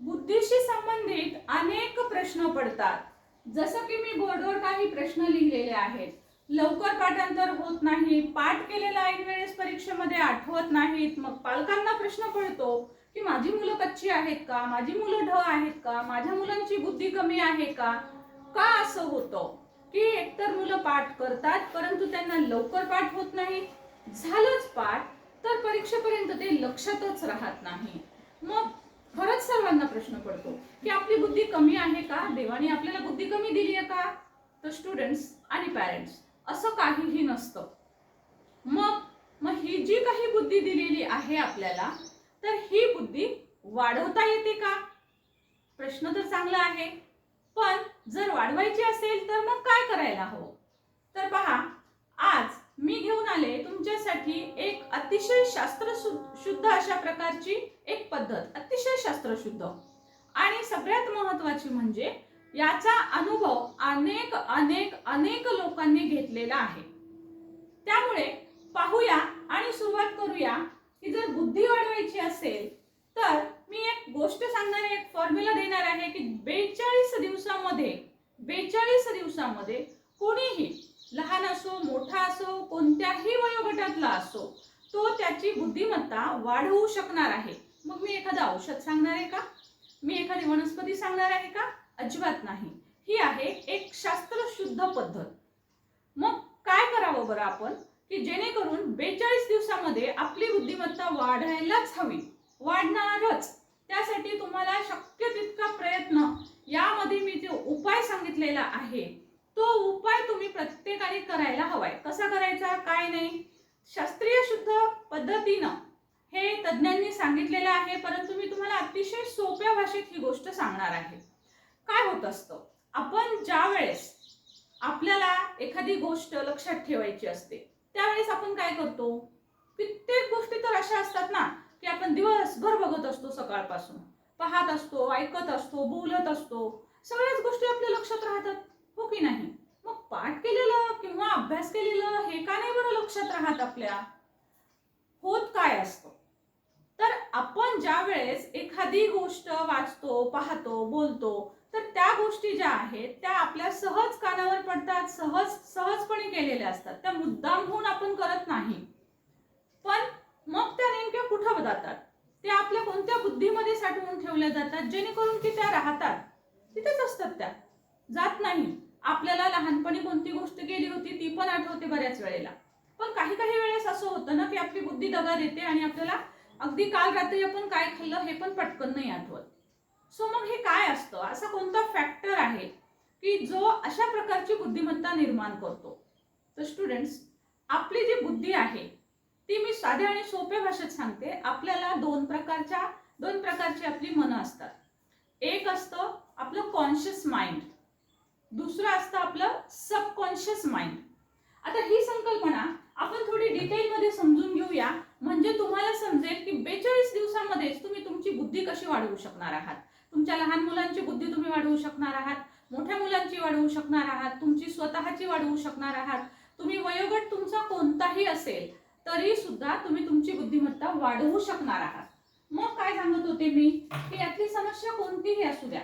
बुद्धीशी संबंधित अनेक प्रश्न पडतात. जसं की मी बोर्डवर काही प्रश्न लिहिलेले आहेत. लवकर पाठांतर होत नाही पाठ केलेला ऐन वेळेस परीक्षेमध्ये आठवत नाहीत मग पालकांना प्रश्न पडतो की माझी मुलं कच्ची आहेत का? माझी मुलं ढ आहेत का? माझ्या मुलांची बुद्धी कमी आहे का? का असं होतं? की एकतर मुलं पाठ करतात परंतु त्यांना लवकर पाठ होत नाही. झालंच पाठ तर परीक्षेपर्यंत ते लक्षातच राहत नाही. मग खरंच सर्वांना प्रश्न पडतो की आपली बुद्धी कमी आहे का? देवाने आपल्याला बुद्धी कमी दिली आहे का? तर स्टुडंट्स आणि पॅरेंट्स असं काहीही नसतं. मग मग ही जी काही बुद्धी दिलेली आहे आपल्याला तर ही बुद्धी वाढवता येते का? प्रश्न तर चांगला आहे पण जर वाढवायची असेल तर मग काय करायला हवं? तर पहा आज मी घेऊन आले तुमच्यासाठी एक अतिशय शास्त्र शुद्ध अशा प्रकारची एक पद्धत अतिशय शास्त्रशुद्ध आणि सगळ्यात महत्वाची म्हणजे याचा अनुभव अनेक अनेक अनेक लोकांनी घेतलेला आहे. त्यामुळे पाहूया आणि सुरुवात करूया. की जर बुद्धी वाढवायची असेल तर मी एक गोष्ट सांगणार एक फॉर्म्युला देणार आहे की बेचाळीस दिवसामध्ये बेचाळीस दिवसामध्ये कोणीही लहान असो मोठा असो कोणत्याही वयोगटातला असो तो त्याची बुद्धिमत्ता वाढवू शकणार आहे. मग मी एखादं औषध सांगणार आहे का? मी एखादी वनस्पती सांगणार आहे का? अजिबात नाही. ही आहे एक शास्त्रशुद्ध पद्धत. मग काय करावं बरं आपण? की जेणेकरून बेचाळीस दिवसामध्ये आपली बुद्धिमत्ता वाढायलाच हवी. वाढणारच. त्यासाठी तुम्हाला शक्य तितका प्रयत्न. यामध्ये मी जो उपाय सांगितलेला आहे. तो उपाय तुम्ही प्रत्येकाने करायला हवाय. कसा करायचा? काय नाही? शास्त्रीय शुद्ध पद्धतीनं हे तज्ज्ञांनी सांगितलेलं आहे परंतु मी तुम्हाला अतिशय सोप्या भाषेत ही गोष्ट सांगणार आहे. काय होत असतं? आपण ज्या वेळेस आपल्याला एखादी गोष्ट लक्षात ठेवायची असते त्यावेळेस आपण काय करतो? कित्येक गोष्टी तर अशा असतात ना की आपण दिवसभर बघत असतो सकाळपासून. पाहत असतो ऐकत असतो बोलत असतो. सगळ्याच गोष्टी आपल्या लक्षात राहतात. हो की नाही? मग पाठ केलेलं किंवा अभ्यास केलेलं हे का नाही बरं लक्षात राहत आपल्या? होत काय असतं? तर आपण ज्या वेळेस एखादी गोष्ट वाचतो पाहतो बोलतो तर त्या गोष्टी ज्या आहेत त्या आपल्या सहज कानावर पडतात सहज सहजपणे केलेल्या असतात. त्या मुद्दाम होऊन आपण करत नाही. पण मग त्या नेमक्या कुठं जातात? त्या आपल्या कोणत्या बुद्धीमध्ये साठवून ठेवल्या जातात? जेणेकरून की त्या राहतात. तिथेच असतात त्या. जात नाही. आपल्याला लहानपणी कोणती गोष्ट केली होती ती पण आठवते बऱ्याच वेळेला. पण काही काही वेळेस असं होतं ना की आपली बुद्धी दगा देते आणि आपल्याला अगदी काल रात्री आपण काय खाल्लं हे पण पटकन नाही आठवत. सो मग हे काय असतं? असा कोणता फॅक्टर आहे की जो अशा प्रकारची बुद्धिमत्ता निर्माण करतो? तर स्टुडंट्स आपली जी बुद्धी आहे ती मी साध्या आणि सोप्या भाषेत सांगते आपल्याला दोन प्रकारच्या दोन प्रकारची आपली मनं असतात. एक असतं आपलं कॉन्शियस माइंड दुसरं असतं आपलं सबकॉन्शियस माइंड आता ही संकल्पना आपण थोडी डिटेलमध्ये समजून घेऊया. म्हणजे तुम्हाला समजेल की बेचाळीस दिवसामध्येच तुम्ही तुमची बुद्धी कशी वाढवू शकणार आहात? तुमच्या लहान मुलांची बुद्धी तुम्ही वाढवू शकणार आहात? मोठ्या मुलांची वाढवू शकणार आहात? तुमची स्वतःची वाढवू शकणार आहात? तुम्ही वयोगट तुमचा कोणताही असेल तरी सुद्धा तुम्ही तुमची बुद्धिमत्ता वाढवू शकणार आहात. मग काय सांगत होते मी? की यातली समस्या कोणतीही असू द्या.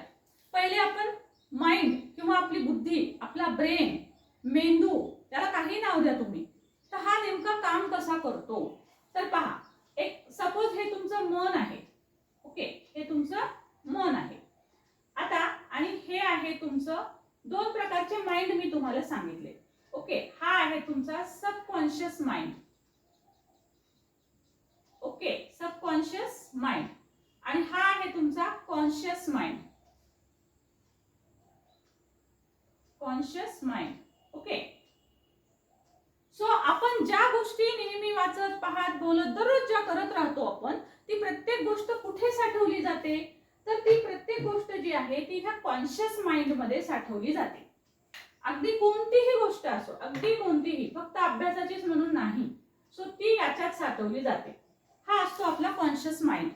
पहिले आपण माइंड किंवा आपली बुद्धी आपला ब्रेन मेंदू त्याला काही नाव द्या तुम्ही. तर हा नेमका काम कसा करतो? तर पहा एक सपोज हे तुमचं मन आहे. ओके हे तुमचं मन आहे. आता आणि हे आहे तुमचं दोन प्रकारचे माइंड मी तुम्हाला सांगितले. ओके हा आहे तुमचा subconscious mind okay subconscious mind आणि हा आहे तुमचा conscious mind conscious mind okay so आपण ज्या गोष्टी नेहमी वाचत पाहत बोलत दररोज ज्या करत राहतो आपण ती प्रत्येक गोष्ट कुठे साठवली जाते? तर ती प्रत्येक गोष्ट जी आहे ती ह्या कॉन्शियस माइंडमध्ये साठवली जाते. अगदी कोणतीही गोष्ट असो अगदी कोणतीही फक्त अभ्यासाचीच म्हणून नाही सो ती याच्यात साठवली जाते. हा असतो आपला कॉन्शियस माइंड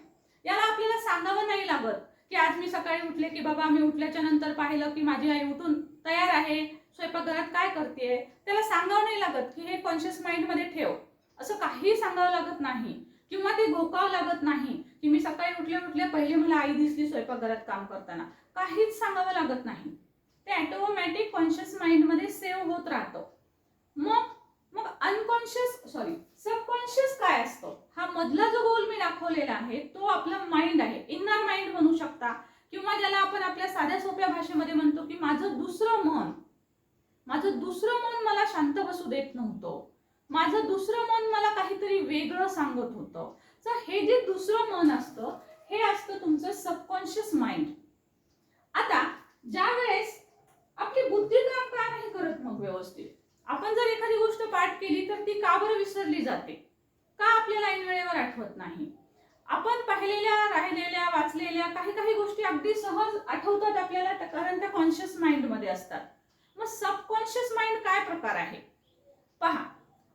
याला आपल्याला सांगावं नाही लागत की आज मी सकाळी उठले की बाबा मी उठल्याच्या नंतर पाहिलं की माझी आई उठून तयार आहे? स्वयंपाकघरात काय करते त्याला सांगावं नाही लागत की हे कॉन्शियस माइंडमध्ये ठेव. असं काही सांगावं लागत नाही. किंवा ते घोकावं लागत नाही की मी सकाळी उठल्या उठल्या पहिले मला आई दिसली स्वयंपाकघरात काम करताना. काहीच सांगावं लागत नाही. ते ॲटोमॅटिक कॉन्शियस माइंडमध्ये सेव्ह होत राहतं. मग मग अनकॉन्शियस सॉरी सबकॉन्शियस काय असतो? हा मधला जो गोल मी दाखवलेला आहे तो आपला माइंड आहे. इनर माइंड किंवा ज्याला आपण आपल्या साध्या सोप्या भाषेमध्ये म्हणतो की माझं दुसरं मन माझं दुसरं मन मला शांत बसू देत नव्हतं. माझं दुसरं मन मला काहीतरी वेगळं सांगत होतं. तर हे जे दुसरं मन असतं हे असतं तुमचं सबकॉन्शियस माइंड आता ज्या वेळेस आपली बुद्धी काम का नाही करत मग व्यवस्थित? आपण जर एखादी गोष्ट पाठ केली तर ती का बरं विसरली जाते? का आपल्याला ऐन वेळेवर आठवत नाही? आपण पाहिलेल्या राहिलेल्या वाचलेल्या काही काही गोष्टी अगदी सहज आठवतात आपल्याला कारण त्या कॉन्शियस माइंडमध्ये असतात. मग सबकॉन्शियस माइंड काय प्रकार आहे? पहा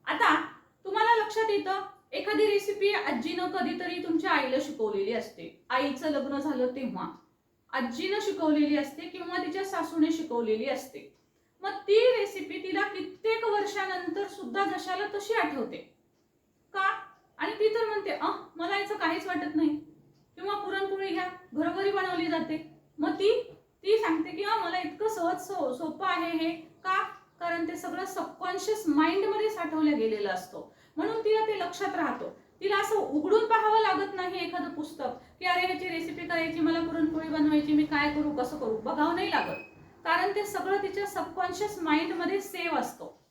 आता तुम्हाला लक्षात येतं एखादी रेसिपी आजीनं कधीतरी तुमच्या आईला शिकवलेली असते. आईचं लग्न झालं तेव्हा. आजीनं शिकवलेली असते किंवा तिच्या सासूने शिकवलेली असते. मग ती रेसिपी तिला कित्येक वर्षानंतर सुद्धा जशाला तशी आठवते. आणि ती तर म्हणते अ मला याचं काहीच वाटत नाही. किंवा पुरणपोळी घ्या घरोघरी बनवली जाते. मग ती ती सांगते की मला इतकं सहज सो सोपं आहे हे. का? कारण ते सगळं सबकॉन्शियस माइंडमध्ये साठवलं गेलेलं असतो. म्हणून तिला ते लक्षात राहतो. तिला असं उघडून पाहावं लागत नाही एखादं पुस्तक की अरे ह्याची रेसिपी करायची मला पुरणपोळी बनवायची मी काय करू कसं करू? बघावं नाही लागत. कारण ते सगळं तिच्या सबकॉन्शियस माइंडमध्ये सेव्ह असतो.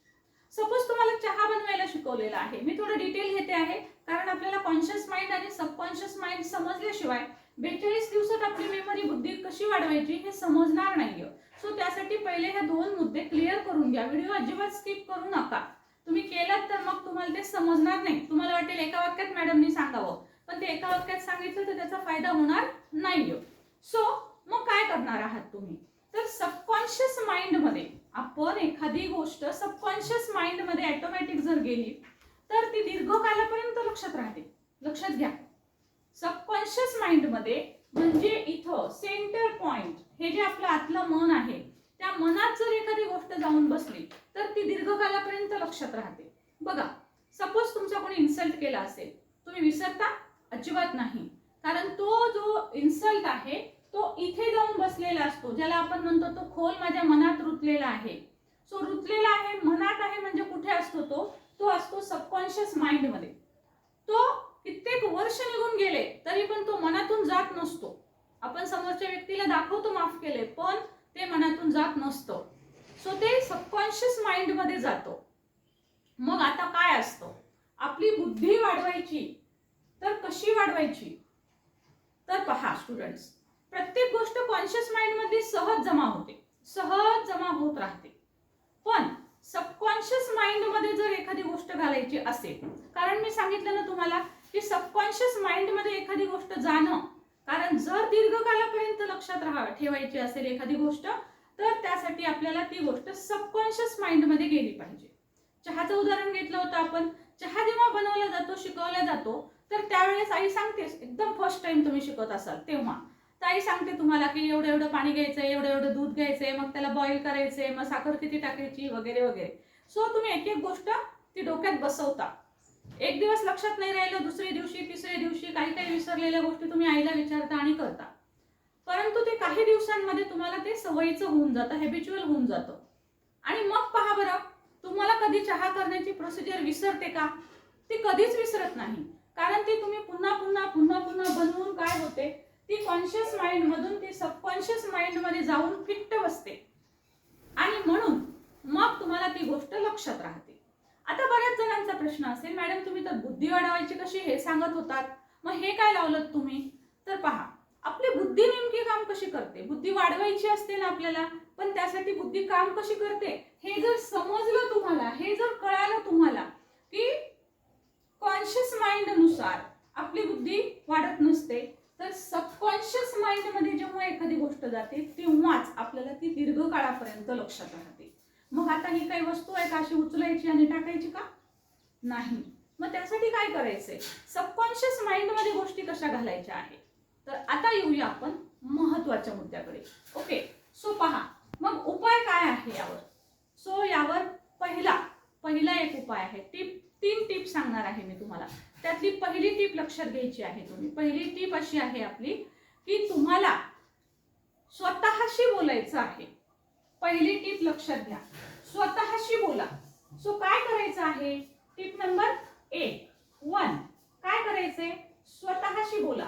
सपोज तुम्हाला चहा बनवायला शिकवलेला आहे. मी थोडं डिटेल घेते आहे. कारण आपल्याला कॉन्शियस माइंड आणि सबकॉन्शियस माइंड समजल्याशिवाय बेचाळीस दिवसात आपली मेमरी बुद्धी कशी वाढवायची हे समजणार नाहीये. सो त्यासाठी पहिले हे दोन मुद्दे क्लिअर करून घ्या. व्हिडिओ अजिबात स्किप करू नका. तुम्ही केलात तर मग तुम्हाला ते समजणार नाही. तुम्हाला वाटेल एका वाक्यात मॅडमनी सांगावं. पण ते एका वाक्यात सांगितलं तर त्याचा फायदा होणार नाहीये. सो मग काय करणार आहात तुम्ही? तर सबकॉन्शियस माइंडमध्ये आपण एखादी गोष्ट सबकॉन्शियस माइंडमध्ये ऑटोमॅटिक जर गेली तर ती दीर्घकालापर्यंत लक्षात राहते. लक्षात घ्या. सबकॉन्शियस माइंडमध्ये म्हणजे इथं सेंटर पॉइंट हे जे आपलं आतलं मन आहे त्या मनात जर एखादी गोष्ट जाऊन बसली तर ती दीर्घकालापर्यंत लक्षात राहते. बघा सपोज तुमचा कोणी इन्सल्ट केला असेल तुम्ही विसरता? अजिबात नाही. कारण तो जो इन्सल्ट आहे तो इथे जाऊन बसलेला असतो ज्याला आपण म्हणतो तो खोल माझ्या मनात रुतलेला आहे. सो रुतलेला आहे मनात आहे म्हणजे कुठे असतो तो? तो असतो सबकॉन्शियस माइंडमध्ये तो कित्येक वर्ष निघून गेले तरी पण तो मनातून जात नसतो. आपण समोरच्या व्यक्तीला दाखवतो माफ केले पण ते मनातून जात नसतं. सो ते सबकॉन्शियस माइंडमध्ये जातो. मग आता काय असतं? आपली बुद्धी वाढवायची. तर कशी वाढवायची? तर पहा स्टुडंट्स प्रत्येक गोष्ट कॉन्शियस माइंडमध्ये सहज जमा होते. सहज जमा होत राहते. पण सबकॉन्शियस माइंडमध्ये जर एखादी गोष्ट घालायची असेल कारण मी सांगितलं ना तुम्हाला की सबकॉन्शियस माइंडमध्ये एखादी गोष्ट जाणं कारण जर दीर्घकालापर्यंत लक्षात राहा ठेवायची असेल एखादी गोष्ट तर त्यासाठी आपल्याला ती गोष्ट सबकॉन्शियस माइंडमध्ये गेली पाहिजे. चहाचं उदाहरण घेतलं होतं आपण. चहा जेव्हा बनवला जातो शिकवला जातो तर त्यावेळेस आई सांगतेस एकदम फर्स्ट टाइम तुम्ही शिकत असाल. तेव्हा. ताई सांगते तुम्हाला की एवढं एवढं पाणी घ्यायचंय एवढं एवढं दूध घ्यायचंय मग त्याला बॉईल करायचंय मग साखर किती टाकायची वगैरे वगैरे. सो तुम्ही एक एक गोष्ट ती डोक्यात बसवता. एक दिवस लक्षात नाही राहिलं दुसऱ्या दिवशी तिसऱ्या दिवशी काही काही विसरलेल्या गोष्टी तुम्ही आईला विचारता आणि करता. परंतु ते काही दिवसांमध्ये तुम्हाला ते सवयीचं होऊन जातं हॅबिच्युअल होऊन जातं. आणि मग पहा बरं तुम्हाला कधी चहा करण्याची प्रोसिजर विसरते का? ती कधीच विसरत नाही. कारण ती तुम्ही पुन्हा पुन्हा पुन्हा पुन्हा बनवून काय होते? ती कॉन्शियस माइंड मधून ती सबकॉन्शियस माइंडमध्ये जाऊन फिट्ट बसते. आणि म्हणून मग तुम्हाला ती गोष्ट लक्षात राहते. आता बऱ्याच जणांचा प्रश्न असेल मॅडम तुम्ही तर बुद्धी वाढवायची कशी हे सांगत होतात? मग हे काय लावलं तुम्ही? तर पहा आपली बुद्धी नेमकी काम कशी करते? बुद्धी वाढवायची असते ना आपल्याला पण त्यासाठी बुद्धी काम कशी करते? हे जर समजलं तुम्हाला हे जर कळालं तुम्हाला की कॉन्शियस माइंडनुसार आपली बुद्धी वाढत नसते तर सबकॉन्शियस माइंडमध्ये जेव्हा एखादी गोष्ट जाते तेव्हाच आपल्याला ती दीर्घकाळापर्यंत लक्षात राहते. मग आता ही काही वस्तू आहे का अशी उचलायची आणि टाकायची का? नाही. मग त्यासाठी काय करायचंय? सबकॉन्शियस माइंडमध्ये गोष्टी कशा घालायच्या आहे तर आता येऊया आपण महत्त्वाच्या मुद्द्याकडे. ओके सो पहा. मग उपाय काय आहे यावर? सो यावर पहिला पहिला एक उपाय आहे. टिप तीन टिप सांगणार आहे मी तुम्हाला. त्यातली पहिली टिप लक्षात लक्षात घ्यायची आहे तुम्ही. पहिली टीप अशी आहे आपली की तुम्हाला स्वतःशी बोलायचं आहे. पहिली टीप लक्षात घ्या. स्वतःशी बोला. सो काय करायचं आहे? टीप नंबर एक वन. काय करायचे स्वतःशी बोला.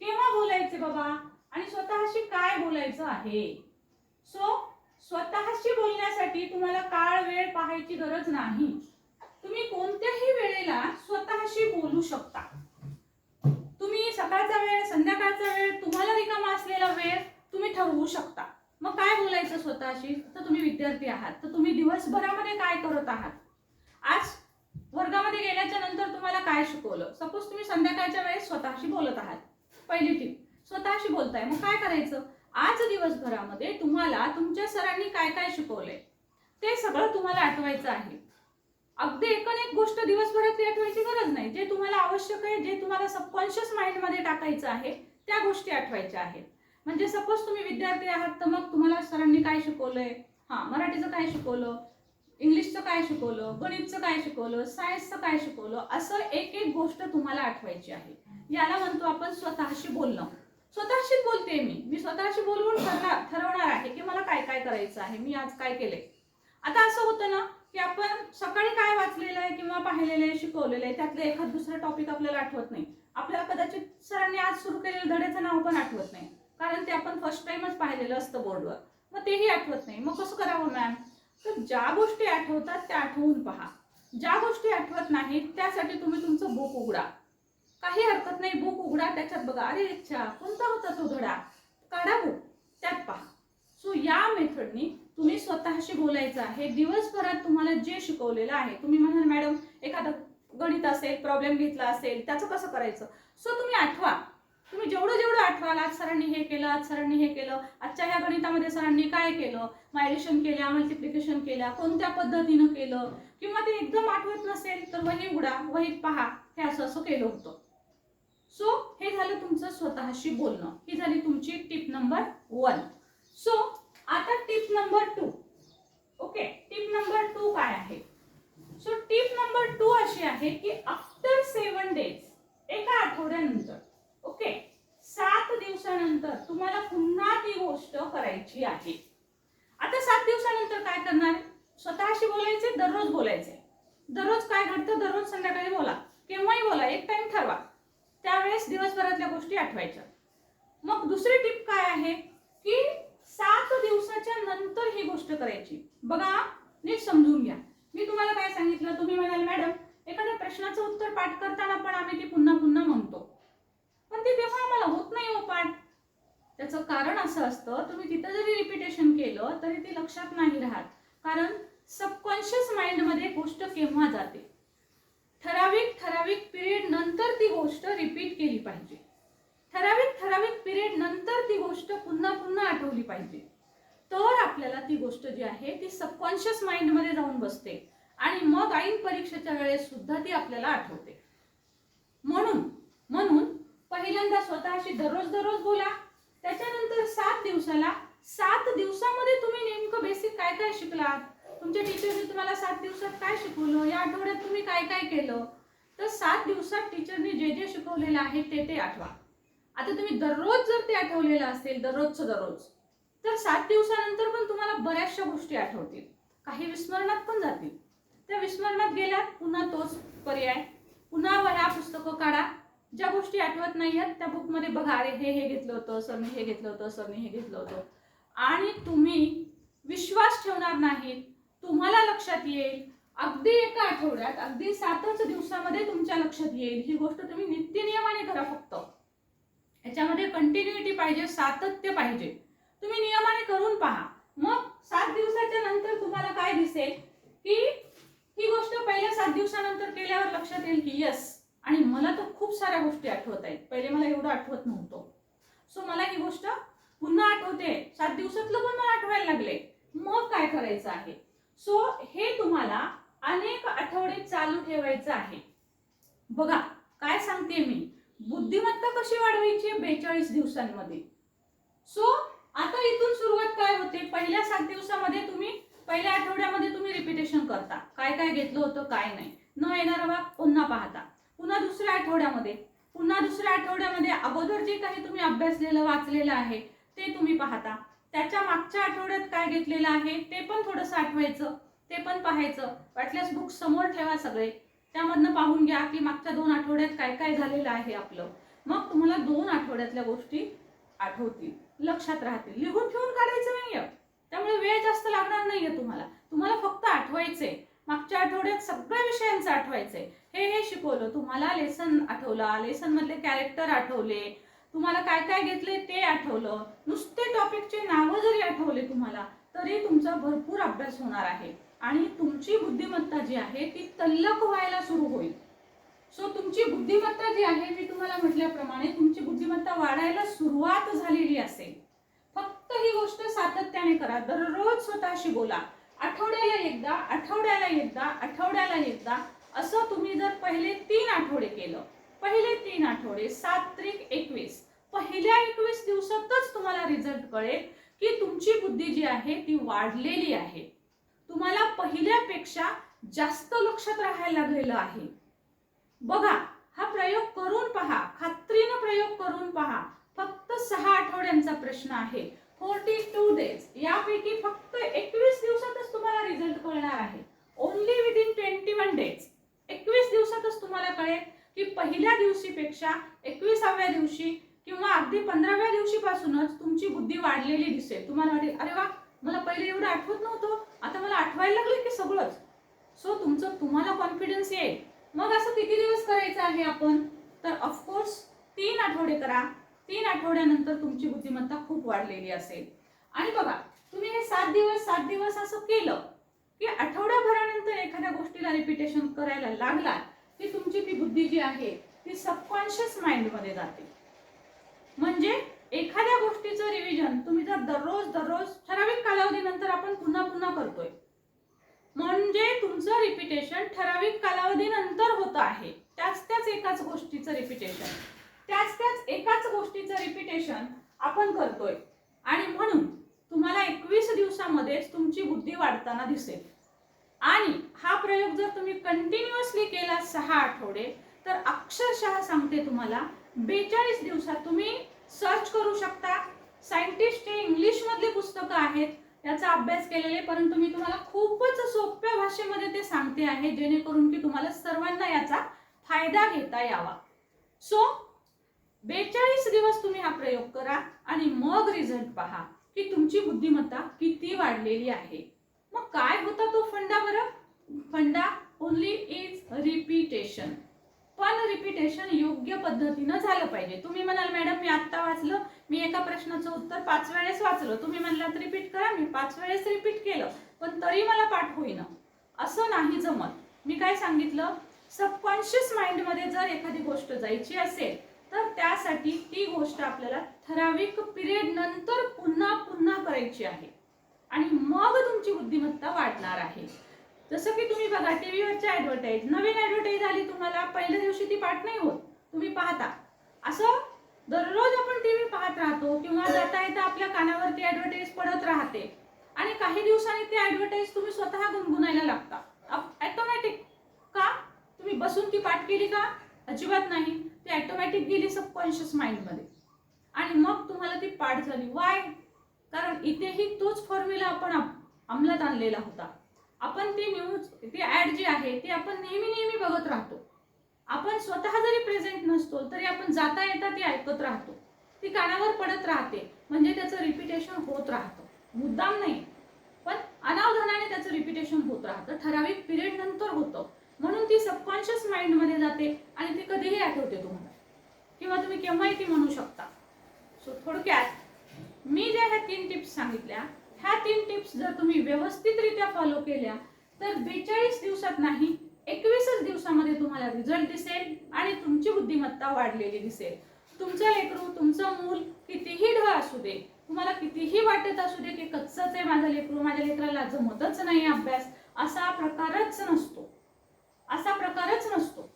केव्हा बोलायचे बाबा? आणि स्वतःशी काय बोलायचं आहे? सो स्वतःशी बोलण्यासाठी तुम्हाला काळ वेळ पाहायची गरज नाही. तुम्ही कोणत्याही वेळेला स्वतःशी बोलू शकता. तुम्ही सकाळचा वेळ संध्याकाळचा वेळ तुम्हाला रिकामा असलेला वेळ तुम्ही ठरवू शकता. मग काय बोलायचं स्वतःशी? तर तुम्ही विद्यार्थी आहात. तर तुम्ही दिवसभरामध्ये काय करत आहात? आज वर्गामध्ये गेल्याच्यानंतर तुम्हाला काय शिकवलं? सपोज तुम्ही संध्याकाळच्या वेळेस स्वतःशी बोलत आहात. पहिली टीप स्वतःशी बोलताय. मग काय करायचं? आज दिवसभरामध्ये तुम्हाला तुमच्या सरांनी काय काय शिकवलंय? ते सगळं तुम्हाला आठवायचं आहे. अगदी एकूण एक गोष्ट दिवसभरातली आठवायची गरज नाही. जे तुम्हाला आवश्यक आहे जे तुम्हाला सबकॉन्शियस माइंडमध्ये टाकायचं आहे त्या गोष्टी आठवायच्या आहेत. म्हणजे सपोज तुम्ही विद्यार्थी आहात तर मग तुम्हाला सरांनी काय शिकवलंय? हा मराठीचं काय शिकवलं? इंग्लिशचं काय शिकवलं? गणितचं काय शिकवलं? सायन्सचं काय शिकवलं? असं एक एक गोष्ट तुम्हाला आठवायची आहे. याला म्हणतो आपण स्वतःशी बोलणं. स्वतःशीच बोलते मी. मी स्वतःशी बोलवून ठरणार ठरवणार आहे की मला काय काय करायचं आहे? मी आज काय केलंय? आता असं होतं ना की आपण सकाळी काय वाचलेलं आहे किंवा पाहिलेलं आहे शिकवलेलं आहे त्यातलं एखाद दुसरं टॉपिक आपल्याला आठवत नाही. आपल्याला कदाचित सरांनी आज सुरू केलेलं धड्याचं नाव पण आठवत नाही. कारण ते आपण फर्स्ट टाइमच पाहिलेलं असतं बोर्डवर. मग तेही आठवत नाही. मग कसं करावं मॅम तर ज्या गोष्टी आठवतात त्या आठवून पहा. ज्या गोष्टी आठवत नाहीत त्यासाठी तुम्ही तुमचं बुक उघडा. काही हरकत नाही बुक उघडा. त्याच्यात बघा अरे इच्छा कोणता होता तो धडा? काढा बुक त्यात पहा. सो या मेथडनी तुम्ही स्वतःशी बोलायचं आहे. दिवसभरात तुम्हाला जे शिकवलेलं आहे तुम्ही म्हणाल मॅडम एखादं गणित असेल प्रॉब्लेम घेतला असेल त्याचं कसं करायचं? सो तुम्ही आठवा. तुम्ही जेवढं जेवढं आठवाल आज सरांनी हे केलं आज सरांनी हे केलं आजच्या ह्या गणितामध्ये सरांनी काय केलं? मायलेशन केल्या मल्टिप्लिकेशन केल्या कोणत्या पद्धतीनं केलं? किंवा ते एकदम आठवत नसेल तर वही उघडा वहीत पहा. हे असं असं केलं होतं. सो हे झालं तुमचं स्वतःशी बोलणं. ही झाली तुमची टिप नंबर वन सो आता tip number two. Okay tip number two काय आहे? सो टिप नंबर टू अशी आहे की आफ्टर सेवन डेज एका आठवड्यानंतर ओके सात दिवसानंतर तुम्हाला पुन्हा ती गोष्ट करायची आहे. आता सात दिवसानंतर काय करणार? स्वतःशी बोलायचे दररोज बोलायचे. दररोज काय घडतं? दररोज संध्याकाळी बोला. केव्हाही बोला एक टाइम ठरवा. त्यावेळेस दिवसभरातल्या गोष्टी आठवायच्या. मग दुसरी टिप काय आहे? की सात दिवसाच्या नंतर ही गोष्ट करायची. बघा नीट समजून घ्या. मी तुम्हाला काय सांगितलं? तुम्ही म्हणाल मॅडम एखाद्या प्रश्नाचं उत्तर पाठ करताना पण आम्ही ते पुन्हा पुन्हा म्हणतो. पण ते तेव्हा आम्हाला होत नाही हो पाठ. त्याचं कारण असं असतं तुम्ही तिथं जरी रिपिटेशन केलं तरी ते लक्षात नाही राहत. कारण सबकॉन्शियस माइंडमध्ये गोष्ट केव्हा जाते? ठराविक ठराविक पिरियड नंतर ती गोष्ट रिपीट केली पाहिजे. ठराविक ठराविक पिरियड नंतर ती गोष्ट पुन्हा पुन्हा आठवली पाहिजे. तर आपल्याला ती गोष्ट जी आहे ती सबकॉन्शियस माइंडमध्ये जाऊन बसते. आणि मग ऐन परीक्षेच्या वेळेस सुद्धा ती आपल्याला आठवते. म्हणून म्हणून पहिल्यांदा स्वतःशी दररोज दररोज बोला. त्याच्यानंतर सात दिवसाला सात दिवसामध्ये तुम्ही नेमकं बेसिक काय काय शिकलात? तुमच्या टीचरने तुम्हाला सात दिवसात काय शिकवलं? या आठवड्यात तुम्ही काय काय केलं? तर सात दिवसात टीचरने जे जे शिकवलेलं आहे ते ते आठवा. आता तुम्ही दररोज जर ते आठवलेलं असेल दररोजचं दररोज तर सात दिवसानंतर पण तुम्हाला बऱ्याचशा गोष्टी आठवतील. काही विस्मरणात पण जातील. त्या विस्मरणात गेल्यात पुन्हा तोच पर्याय. पुन्हा वह्या पुस्तकं काढा. ज्या गोष्टी आठवत नाही आहेत त्या बुकमध्ये बघा अरे हे हे घेतलं होतं सरने हे घेतलं होतं सरने हे घेतलं होतं. आणि तुम्ही विश्वास ठेवणार नाहीत. तुम्हाला लक्षात येईल. अगदी एका आठवड्यात अगदी सातच दिवसामध्ये तुमच्या लक्षात येईल. ही गोष्ट तुम्ही नित्यनियमाने करा फक्त. याच्यामध्ये कंटिन्युटी पाहिजे सातत्य पाहिजे. तुम्ही नियमाने करून पहा. मग सात दिवसाच्या नंतर तुम्हाला काय दिसेल? की ही गोष्ट पहिल्या सात दिवसानंतर केल्यावर लक्षात येईल की यस आणि मला तर खूप साऱ्या गोष्टी आठवत आहेत. पहिले मला एवढं आठवत नव्हतं. सो मला ही गोष्ट पुन्हा आठवते. सात दिवसातलं पण मला आठवायला लागले. मग काय करायचं आहे? सो हे तुम्हाला अनेक आठवडे चालू ठेवायचं आहे. बघा काय सांगते मी? बुद्धिमत्ता कशी वाढवायची बेचाळीस दिवसांमध्ये? सो आता इथून सुरुवात काय होते? पहिल्या सात दिवसामध्ये तुम्ही पहिल्या आठवड्यामध्ये तुम्ही रिपिटेशन करता. काय काय घेतलं होतं काय नाही. न येणारा भाग पुन्हा पाहता. पुन्हा दुसऱ्या आठवड्यामध्ये. पुन्हा दुसऱ्या आठवड्यामध्ये अगोदर जे काही तुम्ही अभ्यासलेलं वाचलेलं आहे ते तुम्ही पाहता. त्याच्या मागच्या आठवड्यात काय घेतलेलं आहे ते पण थोडंसं आठवायचं. ते पण पाहायचं. वाटल्यास बुक समोर ठेवा सगळे. त्यामधनं पाहून घ्या की मागच्या दोन आठवड्यात काय काय झालेलं आहे आपलं. मग तुम्हाला दोन आठवड्यातल्या गोष्टी आठवतील लक्षात राहतील. लिहून ठेवून काढायचं नाहीये. त्यामुळे वेळ जास्त लागणार नाहीये तुम्हाला. तुम्हाला फक्त आठवायचंय. मागच्या आठवड्यात सगळ्या विषयांचं आठवायचंय. हे हे शिकवलं. तुम्हाला लेसन आठवला. लेसन मधले कॅरेक्टर आठवले. तुम्हाला काय काय घेतले ते आठवलं. नुसते टॉपिकचे नावं जरी आठवले तुम्हाला तरी तुमचा भरपूर अभ्यास होणार आहे. आणि तुमची बुद्धिमत्ता जी आहे ती तल्लक व्हायला सुरू होईल. सो तुमची बुद्धिमत्ता जी आहे मी तुम्हाला म्हटल्याप्रमाणे तुमची बुद्धिमत्ता वाढायला सुरुवात झालेली असेल. फक्त ही गोष्ट सातत्याने करा. दररोज स्वतःशी बोला. आठवड्याला एकदा आठवड्याला एकदा आठवड्याला एकदा असं तुम्ही जर पहिले तीन आठवडे केलं पहिले तीन आठवडे सात त्रिक एकवीस पहिल्या एकवीस दिवसातच तुम्हाला रिझल्ट कळेल की तुमची बुद्धी जी आहे ती वाढलेली आहे. तुम्हाला पहिल्यापेक्षा जास्त लक्षात राहायला लागलेलं आहे. बघा हा प्रयोग करून पहा. खात्रीनं प्रयोग करून पहा. फक्त सहा आठवड्यांचा प्रश्न आहे. फोर्टी टू डेज यापैकी फक्त एकवीस दिवसातच तुम्हाला रिझल्ट कळणार आहे. Only within twenty one days एकवीस दिवसातच तुम्हाला कळेल की पहिल्या दिवशीपेक्षा एकविसाव्या दिवशी किंवा अगदी पंधराव्या दिवशीपासूनच तुमची बुद्धी वाढलेली दिसेल. तुम्हाला वाटेल अरे वा मला पहिले एवढं आठवत नव्हतं. आता मला आठवायला लागलं की सगळंच. सो तुमचं तुम्हाला कॉन्फिडन्स येईल. मग असं किती दिवस करायचं आहे आपण? तर ऑफकोर्स तीन आठवडे करा. तीन आठवड्यानंतर तुमची बुद्धिमत्ता खूप वाढलेली असेल. आणि बघा तुम्ही हे सात दिवस सात दिवस असं केलं की आठवड्याभरानंतर एखाद्या गोष्टीला रिपिटेशन करायला लागला की तुमची ती बुद्धी जी आहे ती सबकॉन्शियस माइंडमध्ये जाते. म्हणजे एखाद्या गोष्टीचं रिव्हिजन तुम्ही जर दररोज दररोज पुन्हा करतोय. म्हणजे तुमचं रिपिटेशन ठराविक कालावधीनंतर होत आहे. त्याच त्याच एकाच गोष्टीचं रिपिटेशन त्याच त्याच एकाच गोष्टीचं रिपिटेशन आपण करतोय. आणि म्हणून तुम्हाला एकवीस दिवसामध्येच तुमची बुद्धी वाढताना दिसेल. आणि हा प्रयोग जर तुम्ही कंटिन्युअसली केला सहा आठवडे तर अक्षरशः सांगते तुम्हाला बेचाळीस दिवसात तुम्ही सर्च करू शकता. सायंटिस्टचे इंग्लिश मधली पुस्तकं आहेत याचा अभ्यास केलेले परंतु मी तुम्हाला खूपच सोप्या भाषेमध्ये ते सांगते आहे जेणेकरून की तुम्हाला सर्वांना याचा फायदा घेता यावा. सो बेचाळीस दिवस तुम्ही हा प्रयोग करा आणि मग रिझल्ट पहा की तुमची बुद्धिमत्ता किती वाढलेली आहे. मग काय होता तो फंडा बरं? फंडा ओनली इज रिपीटेशन पण रिपिटेशन योग्य पद्धतीनं झालं पाहिजे. तुम्ही म्हणाल मॅडम मी आत्ता वाचलं मी एका प्रश्नाचं उत्तर पाच वेळेस वाचलं. तुम्ही म्हणलात रिपीट करा. मी पाच वेळेस रिपीट केलं. पण तरी मला पाठ होईना. असं नाही जमत. मी काय सांगितलं? सबकॉन्शियस माइंडमध्ये जर एखादी गोष्ट जायची असेल तर त्यासाठी ती गोष्ट आपल्याला ठराविक पिरियड नंतर पुन्हा पुन्हा करायची आहे. आणि मग तुमची बुद्धिमत्ता वाढणार आहे. जसं की तुम्ही बघा टीव्हीवरच्या ॲडव्हर्टाईज नवीन ॲडव्हर्टाईज आली तुम्हाला पहिल्या दिवशी ती पाठ नाही होत. तुम्ही पाहता. असं दररोज आपण टीव्ही पाहत राहतो किंवा जाता येता आपल्या कानावरती ॲडव्हर्टाईज पडत राहते. आणि काही दिवसांनी ती ॲडव्हर्टाईज तुम्ही स्वतः गुणगुणायला लागता. ॲटोमॅटिक का? तुम्ही बसून ती पाठ केली का? अजिबात नाही. ती ॲटोमॅटिक गेली सबकॉन्शियस माइंडमध्ये आणि मग तुम्हाला ती पाठ झाली. वाय कारण इथेही तोच फॉर्म्युला आपण अंमलात आणलेला होता. आपण ती न्यूज ती ऍड जी आहे ती आपण नेहमी नेहमी बघत राहतो. आपण स्वतः जरी प्रेझेंट नसतो तरी आपण जाता येता ती ऐकत राहतो. ती कानावर पडत राहते म्हणजे त्याचं रिपिटेशन होत राहतं. मुद्दाम नाही. पण अनावधानाने त्याचं रिपिटेशन होत राहतं. ठराविक पिरियड नंतर होतं. म्हणून ती सबकॉन्शियस माइंडमध्ये जाते आणि ती कधीही आठवते तुम्हाला. किंवा तुम्ही केव्हाही ती म्हणू शकता. सो थोडक्यात मी ज्या ह्या तीन टिप्स सांगितल्या ह्या तीन टिप्स जर तुम्ही व्यवस्थितरित्या फॉलो केल्या तर बेचाळीस दिवसात नाही एकवीसच दिवसामध्ये तुम्हाला रिझल्ट दिसेल आणि तुमची बुद्धिमत्ता वाढलेली दिसेल. तुमचं लेकरू तुमचं मूल कितीही ढ असू दे तुम्हाला कितीही वाटत असू दे की कच्चंच आहे माझं लेकरू माझ्या लेकराला जमतच नाही अभ्यास असा प्रकारच नसतो. असा प्रकारच नसतो.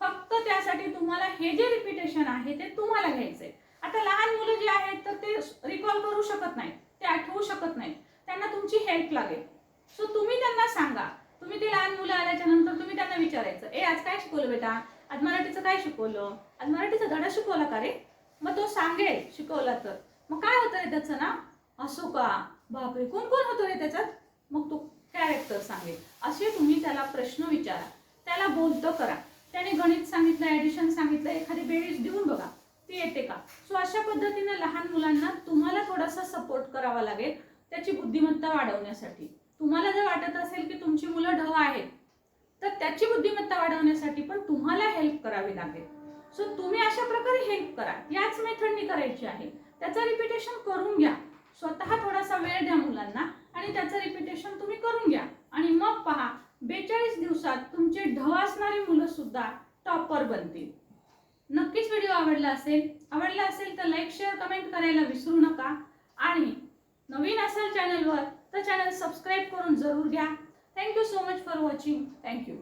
फक्त त्यासाठी तुम्हाला हे जे रिपिटेशन आहे ते तुम्हाला घ्यायचं आहे आता लहान मुलं जे आहेत तर ते रिकॉल करू शकत नाही ऐकू शकत नाही त्यांना तुमची हेल्प लागेल. सो तुम्ही त्यांना सांगा. तुम्ही ते लहान मुलं आल्याच्यानंतर तुम्ही त्यांना विचारायचं ए आज काय शिकवलं बेटा? आज मराठीचं काय शिकवलं? आज मराठीचा धडा शिकवला का रे? मग तो सांगेल शिकवला तर. मग काय होतं रे त्याचं ना असो का? बापरे! कोण कोण होतं रे त्याच्यात? मग तो कॅरेक्टर सांगेल. असे तुम्ही त्याला प्रश्न विचारा. त्याला बोलतं करा. त्याने गणित सांगितलं ॲडिशन सांगितलं एखादी बेरीज देऊन बघा. ती येते का? सो अशा पद्धतीनं लहान मुलांना तुम्हाला थोडासा सपोर्ट करावा लागेल त्याची बुद्धिमत्ता वाढवण्यासाठी. तुम्हाला जर वाटत असेल की तुमची मुलं ढ आहेत तर त्याची बुद्धिमत्ता वाढवण्यासाठी पण तुम्हाला हेल्प करावी लागेल. सो तुम्ही अशा प्रकारे हेल्प करा. याच मेथडनी करायची आहे. त्याचं रिपिटेशन करून घ्या. स्वतः थोडासा वेळ द्या मुलांना आणि त्याचं रिपिटेशन तुम्ही करून घ्या. आणि मग पहा बेचाळीस दिवसात तुमचे ढ असणारी मुलं सुद्धा टॉपर बनतील. नक्कीच व्हिडिओ आवडला असेल आवडला असेल तर लाईक शेअर कमेंट करायला विसरू नका. आणि नवीन असाल चॅनलवर तर चॅनल सबस्क्राईब करून जरूर घ्या. Thank you so much for watching thank you